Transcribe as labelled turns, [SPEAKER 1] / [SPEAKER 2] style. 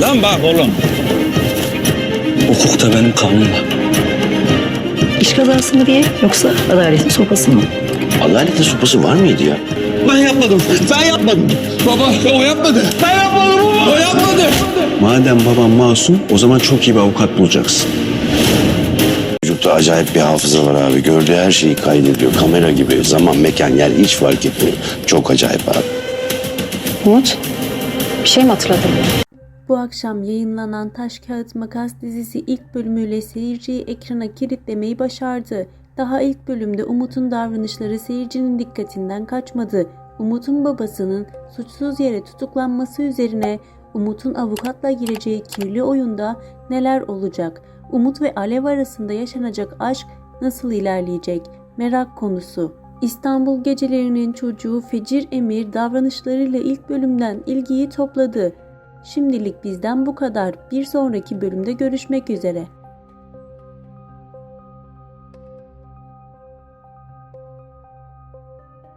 [SPEAKER 1] Lan bak oğlum. Hukuk da benim kanun da.
[SPEAKER 2] İş kazası mı diye yoksa adaletin sopası mı?
[SPEAKER 3] Adaletin sopası var mıydı ya?
[SPEAKER 1] Ben yapmadım. Ben yapmadım. Baba o yapmadı. Ben yapmadım baba. O yapmadı.
[SPEAKER 3] Madem baban masum o zaman çok iyi bir avukat bulacaksın. Çocukta acayip bir hafıza var abi. Gördüğü her şeyi kaydediyor. Kamera gibi. Zaman, mekan, yer hiç fark etmiyor. Çok acayip abi.
[SPEAKER 2] Umut, bir şey mi hatırladın?
[SPEAKER 4] Bu akşam yayınlanan Taş Kağıt Makas dizisi ilk bölümüyle seyirciyi ekrana kilitlemeyi başardı. Daha ilk bölümde Umut'un davranışları seyircinin dikkatinden kaçmadı. Umut'un babasının suçsuz yere tutuklanması üzerine Umut'un avukatla gireceği kirli oyunda neler olacak? Umut ve Alev arasında yaşanacak aşk nasıl ilerleyecek? Merak konusu. İstanbul gecelerinin çocuğu Fecir Emir davranışlarıyla ilk bölümden ilgiyi topladı. Şimdilik bizden bu kadar. Bir sonraki bölümde görüşmek üzere.